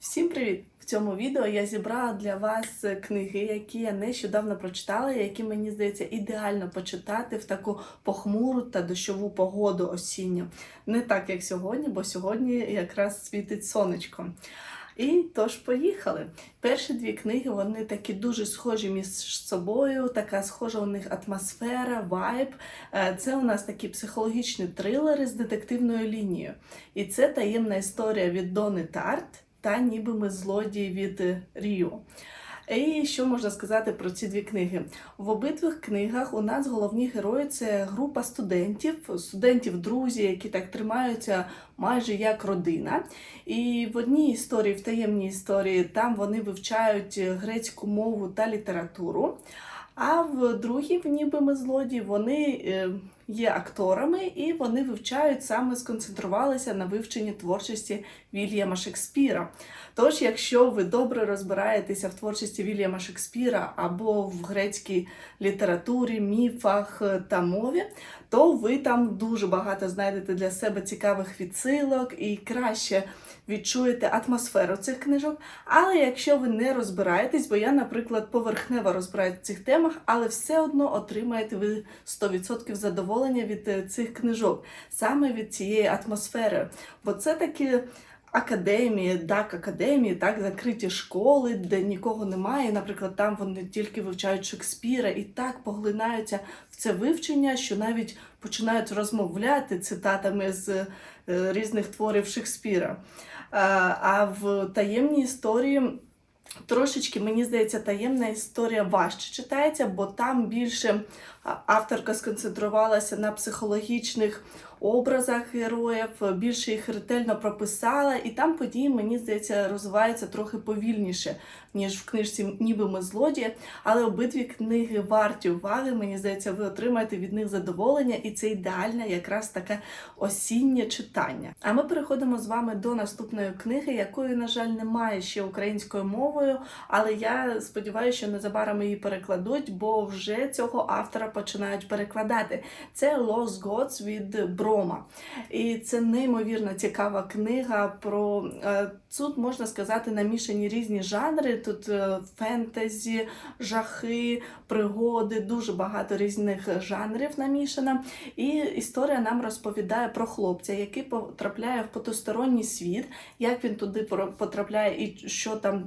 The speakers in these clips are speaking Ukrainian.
Всім привіт! В цьому відео я зібрала для вас книги, які я нещодавно прочитала, які мені здається ідеально почитати в таку похмуру та дощову погоду осінню. Не так, як сьогодні, бо сьогодні якраз світить сонечко. І тож поїхали. Перші дві книги вони такі дуже схожі між собою, така схожа у них атмосфера, вайб. Е, Це у нас такі психологічні трилери з детективною лінією. І це таємна історія від Дони Тарт та ніби ми злодії від е, Ріо. І що можна сказати про ці дві книги? В обидвих книгах у нас головні герої це група студентів, студентів, друзі, які так тримаються майже як родина. І в одній історії, в таємній історії, там вони вивчають грецьку мову та літературу. А в другій, в ніби ми злодії, вони е, є акторами і вони вивчають саме сконцентрувалися на вивченні творчості Вільяма Шекспіра. Тож, якщо ви добре розбираєтеся в творчості Вільяма Шекспіра або в грецькій літературі, міфах е, та мові, то ви там дуже багато знайдете для себе цікавих відсилок і краще відчуєте атмосферу цих книжок. Але якщо ви не розбираєтесь, бо я, наприклад, поверхнево розбираюсь в цих темах, але все одно отримаєте ви 100% задоволення від е, цих книжок, саме від цієї атмосфери. Бо це такі. Академії, так, академії, так, закриті школи, де нікого немає. Наприклад, там вони тільки вивчають Шекспіра і так поглинаються в це вивчення, що навіть починають розмовляти цитатами з е, різних творів Шекспіра. А, а в таємній історії. Трошечки, мені здається, таємна історія важче читається, бо там більше авторка сконцентрувалася на психологічних образах героїв, більше їх ретельно прописала, і там події, мені здається, розвиваються трохи повільніше, ніж в книжці Ніби ми злодії. Але обидві книги варті уваги. Мені здається, ви отримаєте від них задоволення, і це ідеальне якраз таке осіннє читання. А ми переходимо з вами до наступної книги, якої, на жаль, немає ще українською мовою, але я сподіваюся, що незабаром її перекладуть, бо вже цього автора починають перекладати. Це Lost Gods від Брома. І це неймовірно цікава книга про е, тут можна сказати намішані різні жанри. Тут е, фентезі, жахи, пригоди, дуже багато різних жанрів намішано. І історія нам розповідає про хлопця, який потрапляє в потусторонній світ, як він туди потрапляє і що там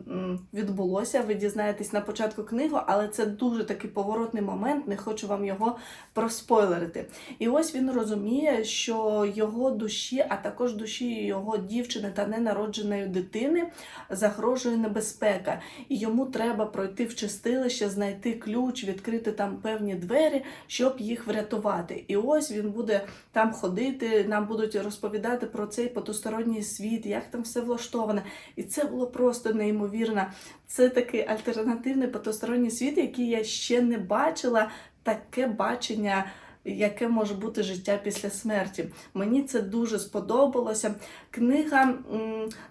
відбулося. Ви дізнаєтесь на початку книги, але це дуже такий поворотний момент. Не хочу вам його проспойлерити. І ось він розуміє, що його душі, а також душі його дівчини та ненародженої дитини загрожує небезпека, і йому треба пройти в чистилище, знайти ключ, відкрити там певні двері, щоб їх врятувати. І ось він буде там ходити, нам будуть розповідати про цей потусторонній світ, як там все влаштоване. І це було просто неймовірно. Це такий альтернативний потусторонній світ, який я ще не бачила. Таке бачення, яке може бути життя після смерті. Мені це дуже сподобалося. Книга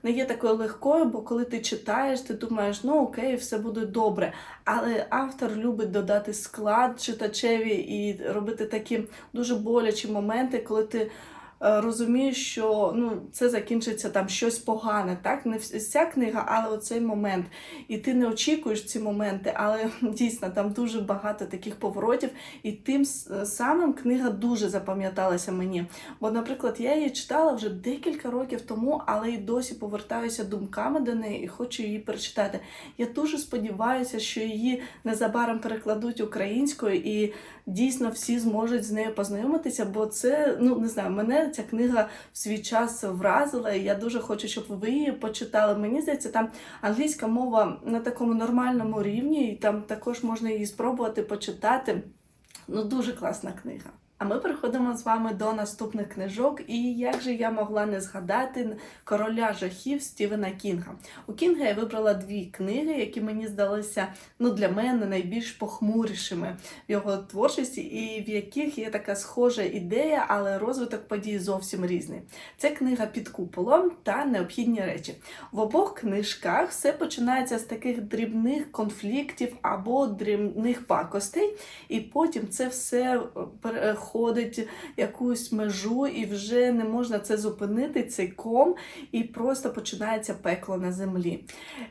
не є такою легкою, бо коли ти читаєш, ти думаєш, ну окей, все буде добре. Але автор любить додати склад читачеві і робити такі дуже болячі моменти, коли ти. Е, Розумієш, що ну це закінчиться там щось погане, так не вся книга, але оцей момент. І ти не очікуєш ці моменти, але дійсно там дуже багато таких поворотів, і тим самим книга дуже запам'яталася мені. Бо, наприклад, я її читала вже декілька років тому, але й досі повертаюся думками до неї і хочу її перечитати. Я дуже сподіваюся, що її незабаром перекладуть українською і дійсно всі зможуть з нею познайомитися, бо це, ну не знаю, мене ця книга в свій час вразила, і я дуже хочу, щоб ви її почитали. Мені здається, там англійська мова на такому нормальному рівні, і там також можна її спробувати почитати. Ну, дуже класна книга. А ми переходимо з вами до наступних книжок. І як же я могла не згадати короля жахів Стівена Кінга? У Кінга я вибрала дві книги, які мені здалися ну, для мене найбільш похмурішими в його творчості, і в яких є така схожа ідея, але розвиток подій зовсім різний. Це книга під куполом та необхідні речі. В обох книжках все починається з таких дрібних конфліктів або дрібних пакостей, і потім це все переходить проходить якусь межу, і вже не можна це зупинити, цей ком, і просто починається пекло на землі.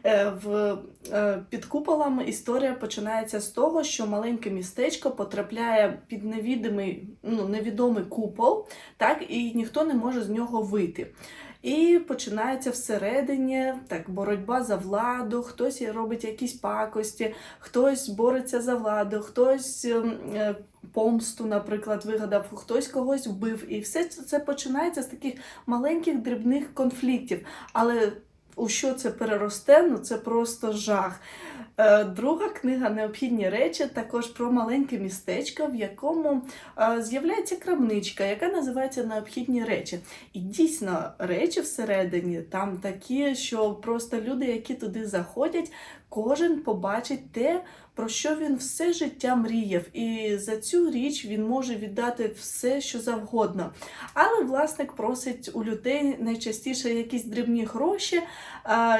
Е, В, е, під куполом історія починається з того, що маленьке містечко потрапляє під невідомий, ну, невідомий купол, так, і ніхто не може з нього вийти. І починається всередині так, боротьба за владу, хтось робить якісь пакості, хтось бореться за владу, хтось ем, е, помсту, наприклад, вигадав, хтось когось вбив. І все це починається з таких маленьких дрібних конфліктів. Але у що це переросте? Ну це просто жах. Е, Друга книга Необхідні речі також про маленьке містечко, в якому е, з'являється крамничка, яка називається Необхідні речі. І дійсно речі всередині там такі, що просто люди, які туди заходять, кожен побачить те, про що він все життя мріяв. І за цю річ він може віддати все, що завгодно. Але власник просить у людей найчастіше якісь дрібні гроші,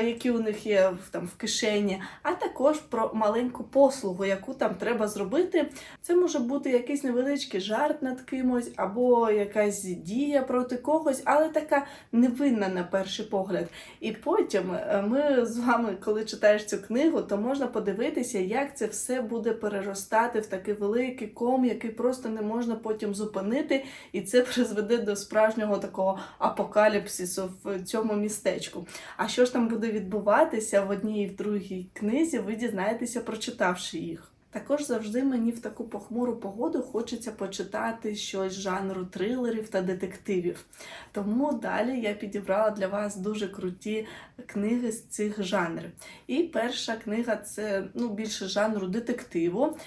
які у них є там в кишені, а також про маленьку послугу, яку там треба зробити. Це може бути якийсь невеличкий жарт над кимось, або якась дія проти когось, але така невинна на перший погляд. І потім е, ми з вами, коли читаєш цю книгу, то можна подивитися, як це все буде переростати в такий великий ком, який просто не можна потім зупинити, і це призведе до справжнього такого апокаліпсису в цьому містечку. А що ж там буде відбуватися в одній і в другій книзі, ви дізнаєтеся, прочитавши їх. Також завжди мені в таку похмуру погоду хочеться почитати щось жанру трилерів та детективів. Тому далі я підібрала для вас дуже круті книги з цих жанрів. І перша книга це ну, більше жанру детективу.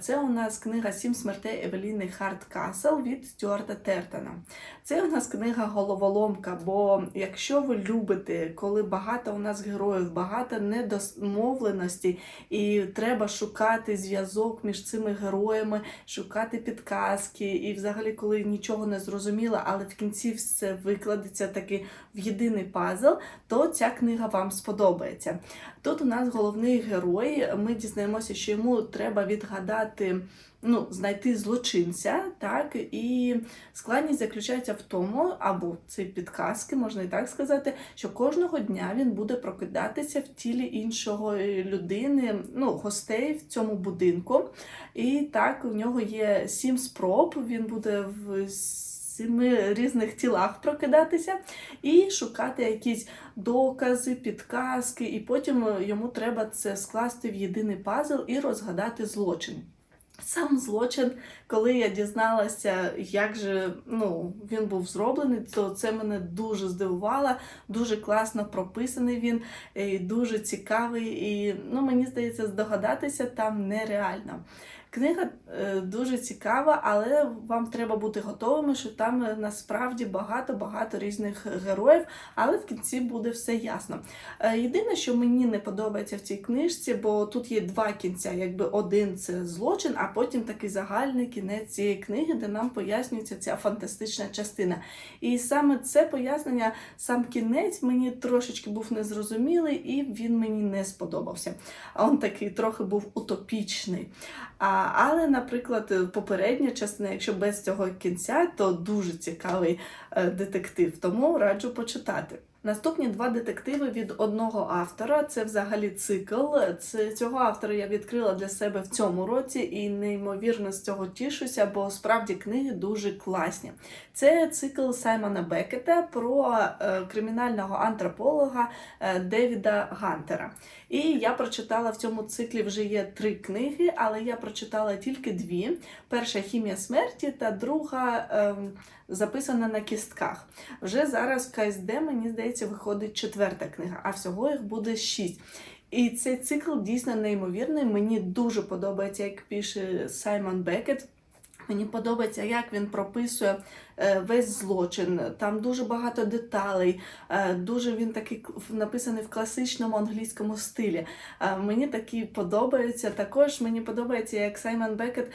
Це у нас книга Сім смертей Евеліни Хардкасл від Стюарта Тертона. Це у нас книга головоломка. Бо якщо ви любите, коли багато у нас героїв, багато недомовленостей, і треба шукати зв'язок між цими героями, шукати підказки, і взагалі, коли нічого не зрозуміла, але в кінці все викладеться таки в єдиний пазл, то ця книга вам сподобається. Тут у нас головний герой. Ми дізнаємося, що йому треба відгадати. Ну, знайти злочинця, так, і складність заключається в тому, або це підказки, можна і так сказати, що кожного дня він буде прокидатися в тілі іншого людини, ну, гостей в цьому будинку. І так, у нього є сім спроб, він буде в семи різних тілах прокидатися і шукати якісь докази, підказки, і потім йому треба це скласти в єдиний пазл і розгадати злочин. Сам злочин, коли я дізналася, як же ну, він був зроблений, то це мене дуже здивувало, дуже класно прописаний він, і дуже цікавий. І ну, мені здається, здогадатися там нереально. Книга е, дуже цікава, але вам треба бути готовими, що там е, насправді багато-багато різних героїв, але в кінці буде все ясно. Е, Єдине, що мені не подобається в цій книжці, бо тут є два кінця, якби один це злочин, а потім такий загальний кінець цієї книги, де нам пояснюється ця фантастична частина. І саме це пояснення, сам кінець мені трошечки був незрозумілий, і він мені не сподобався. А він такий трохи був утопічний. А, але, наприклад, попередня частина, якщо без цього кінця, то дуже цікавий е, детектив, тому раджу почитати. Наступні два детективи від одного автора. Це взагалі цикл. Це цього автора я відкрила для себе в цьому році і неймовірно з цього тішуся, бо справді книги дуже класні. Це цикл Саймона Бекета про е, кримінального антрополога е, Девіда Гантера. І я прочитала в цьому циклі вже є три книги, але я прочитала тільки дві: перша хімія смерті та друга ем, записана на кістках. Вже зараз в КСД, мені здається, виходить четверта книга, а всього їх буде шість. І цей цикл дійсно неймовірний. Мені дуже подобається, як пише Саймон Бекет. Мені подобається, як він прописує весь злочин. Там дуже багато деталей, е, дуже він такий написаний в класичному англійському стилі. Е, Мені такі подобаються. Також мені подобається, як Саймон Бекет,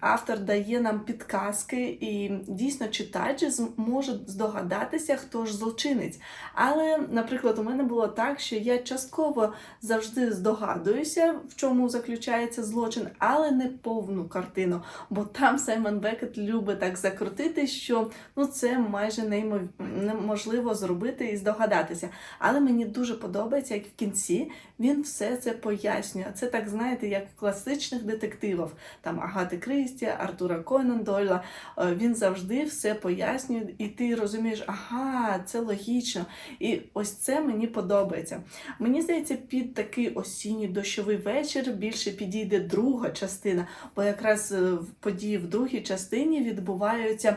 автор дає нам підказки, і дійсно читач зможе здогадатися, хто ж злочинець. Але, наприклад, у мене було так, що я частково завжди здогадуюся, в чому заключається злочин, але не повну картину. Бо там Саймон Бекет любить так закрутити, що ну це майже неймов... неможливо зробити і здогадатися. Але мені дуже подобається, як в кінці він все це пояснює. Це так знаєте, як в класичних детективах, там Агати Кристі, Артура Конан Дойла. Е, Він завжди все пояснює, і ти розумієш, ага, це логічно. І ось це мені подобається. Мені здається, під такий осінній дощовий вечір більше підійде друга частина, бо якраз е, події в другій частині відбуваються.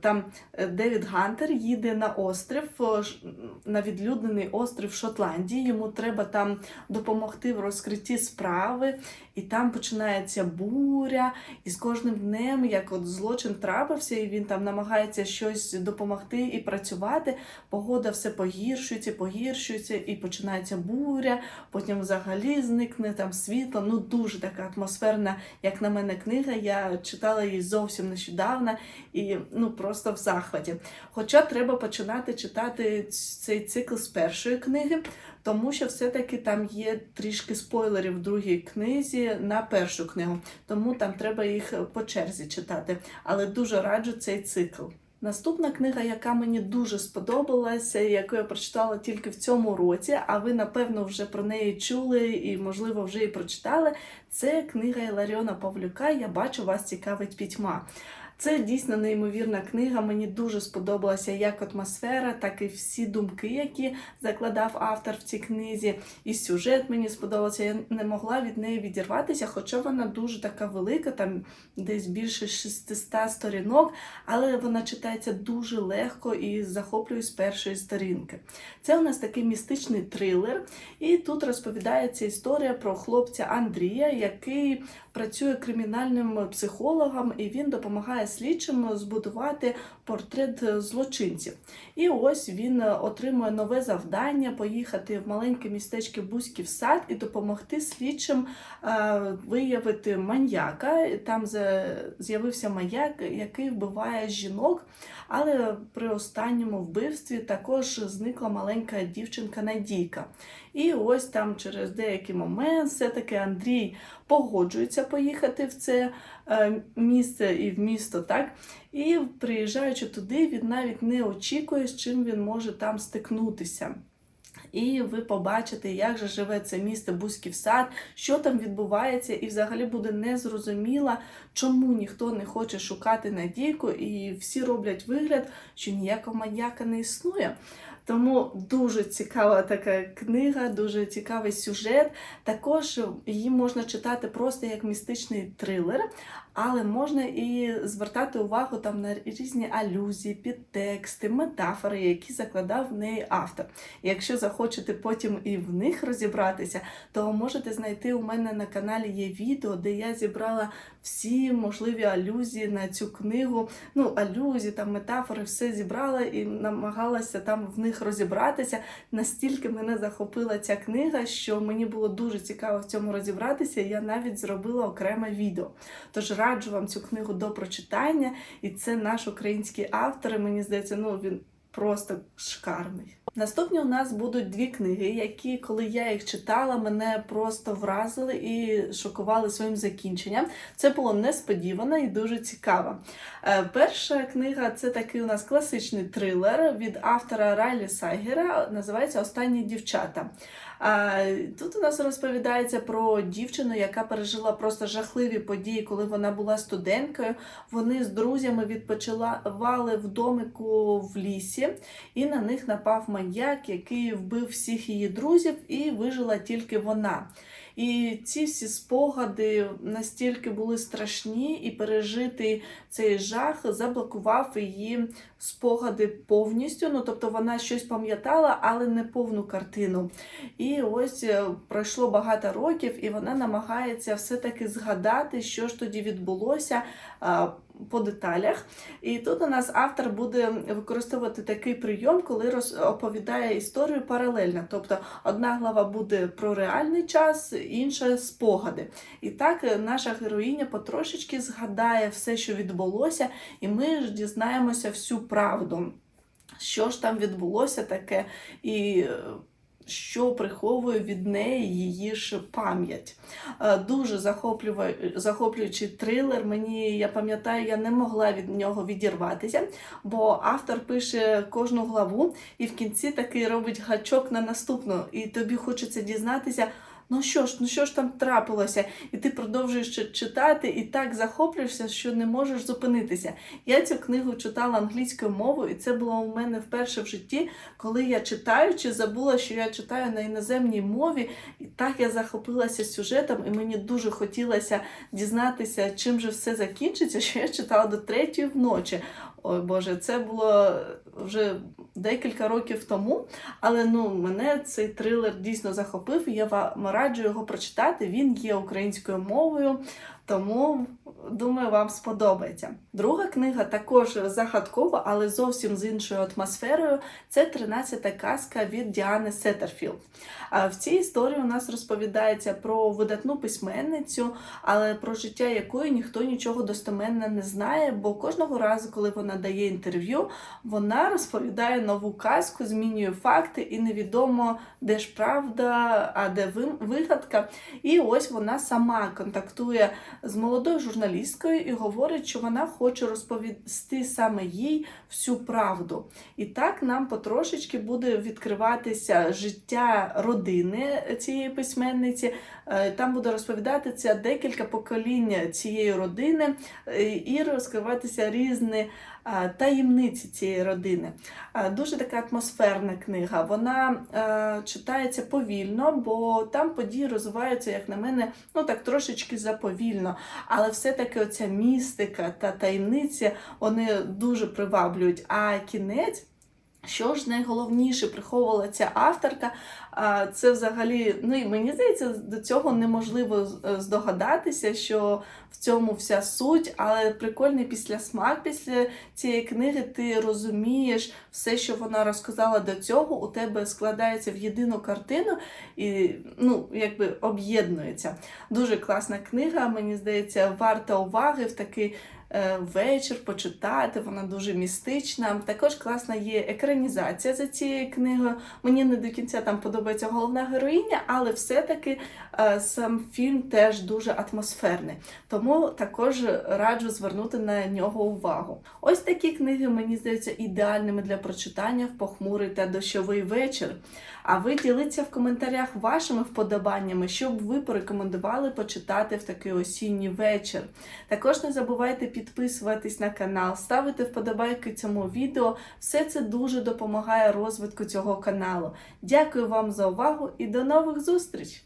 Там е, Девід Гантер їде на острів, на відлюднений острів Шотландії. Йому треба там допомогти в розкритті справи, і там починається буря. І з кожним днем, як от злочин трапився, і він там намагається щось допомогти і працювати. Погода все погіршується, погіршується, і починається буря. Потім взагалі зникне там світло. Ну дуже така атмосферна, як на мене, книга. Я читала її зовсім нещодавно і ну просто в захваті. Хоча треба починати читати цей цикл з першої книги, тому що все-таки там є трішки спойлерів в другій книзі на першу книгу, тому там треба їх по черзі читати. Але дуже раджу цей цикл. Наступна книга, яка мені дуже сподобалася, яку я прочитала тільки в цьому році, а ви, напевно, вже про неї чули і, можливо, вже і прочитали. Це книга Іларіона Павлюка Я бачу, вас цікавить пітьма. Це дійсно неймовірна книга. Мені дуже сподобалася як атмосфера, так і всі думки, які закладав автор в цій книзі. І сюжет мені сподобався. Я не могла від неї відірватися, хоча вона дуже така велика, там десь більше 600 сторінок, але вона читається дуже легко і захоплює з першої сторінки. Це у нас такий містичний трилер, і тут розповідається історія про хлопця Андрія, який працює кримінальним психологом, і він допомагає слідчим збудувати портрет злочинців. І ось він отримує нове завдання поїхати в маленьке містечко Бузьків сад і допомогти слідчим е, виявити маньяка. Там з'явився маньяк, який вбиває жінок. Але при останньому вбивстві також зникла маленька дівчинка Надійка. І ось там через деякий момент все-таки Андрій погоджується поїхати в це е, місце і в місто, так? І приїжджаючи туди, він навіть не очікує, з чим він може там стикнутися. І ви побачите, як же живе це місто Бузьків сад, що там відбувається, і взагалі буде незрозуміло, чому ніхто не хоче шукати надійку, і всі роблять вигляд, що ніякого маньяка не існує. Тому дуже цікава така книга, дуже цікавий сюжет. Також її можна читати просто як містичний трилер, але можна і звертати увагу там на різні алюзії, підтексти, метафори, які закладав в неї автор. Якщо захочете потім і в них розібратися, то можете знайти у мене на каналі є відео, де я зібрала всі можливі алюзії на цю книгу. Ну, алюзії, там метафори, все зібрала і намагалася там в них розібратися. Настільки мене захопила ця книга, що мені було дуже цікаво в цьому розібратися. і Я навіть зробила окреме відео. Тож раджу вам цю книгу до прочитання, і це наш український автор. і Мені здається, ну він просто шикарний. Наступні у нас будуть дві книги, які, коли я їх читала, мене просто вразили і шокували своїм закінченням. Це було несподівано і дуже цікаво. Е, Перша книга це такий у нас класичний трилер від автора Райлі Сайгера, називається Останні дівчата. Тут у нас розповідається про дівчину, яка пережила просто жахливі події, коли вона була студенткою. Вони з друзями відпочивали в домику в лісі, і на них напав маньяк, який вбив всіх її друзів, і вижила тільки вона. І ці всі спогади настільки були страшні, і пережити цей жах заблокував її спогади повністю. Ну тобто вона щось пам'ятала, але не повну картину. І ось е, пройшло багато років, і вона намагається все-таки згадати, що ж тоді відбулося. По деталях, і тут у нас автор буде використовувати такий прийом, коли роз оповідає історію паралельно. Тобто одна глава буде про реальний час, інша спогади. І так е, наша героїня потрошечки згадає все, що відбулося, і ми ж дізнаємося всю правду, що ж там відбулося таке. І е, що приховує від неї її ж пам'ять. Е, Дуже захоплюючий трилер. Мені я пам'ятаю, я не могла від нього відірватися, бо автор пише кожну главу і в кінці таки робить гачок на наступну, і тобі хочеться дізнатися. Ну що ж, ну що ж там трапилося? І ти продовжуєш читати і так захоплюєшся, що не можеш зупинитися. Я цю книгу читала англійською мовою, і це було у мене вперше в житті, коли я читаючи, забула, що я читаю на іноземній мові, і так я захопилася сюжетом, і мені дуже хотілося дізнатися, чим же все закінчиться, що я читала до третьої вночі. Ой Боже, це було вже декілька років тому. Але ну мене цей трилер дійсно захопив, і я вам раджу його прочитати. Він є українською мовою, тому думаю, вам сподобається. Друга книга також загадкова, але зовсім з іншою атмосферою. Це 13-та казка від Діани Сеттерфілд. А в цій історії у нас розповідається про видатну письменницю, але про життя якої ніхто нічого достеменно не знає, бо кожного разу, коли вона дає інтерв'ю, вона розповідає нову казку, змінює факти, і невідомо, де ж правда, а де вигадка. І ось вона сама контактує з молодою журналісткою і говорить, що вона хоче розповісти саме їй всю правду. І так нам потрошечки буде відкриватися життя родини цієї письменниці. Е, Там буде розповідатися декілька поколінь цієї родини е, і розкриватися різні таємниці цієї родини. Е, Дуже така атмосферна книга. Вона е, читається повільно, бо там події розвиваються, як на мене, ну так трошечки заповільно. Але все-таки оця містика та таємниця вони дуже приваблюють. А кінець. Що ж найголовніше приховувала ця авторка, це взагалі, ну і мені здається, до цього неможливо е, здогадатися, що в цьому вся суть, але прикольний післясмак після цієї книги ти розумієш все, що вона розказала до цього, у тебе складається в єдину картину і ну, якби об'єднується. Дуже класна книга, мені здається, варта уваги в такий вечір почитати. Вона дуже містична. Також класна є екранізація за цією книгою. Мені не до кінця там подобається головна героїня, але все-таки е, сам фільм теж дуже атмосферний. Тому також раджу звернути на нього увагу. Ось такі книги мені здаються ідеальними для прочитання в похмурий та дощовий вечір. А ви діліться в коментарях вашими вподобаннями, що б ви порекомендували почитати в такий осінній вечір. Також не забувайте підписуватись на канал, ставити вподобайки цьому відео. Все це дуже допомагає розвитку цього каналу. Дякую вам за увагу і до нових зустріч!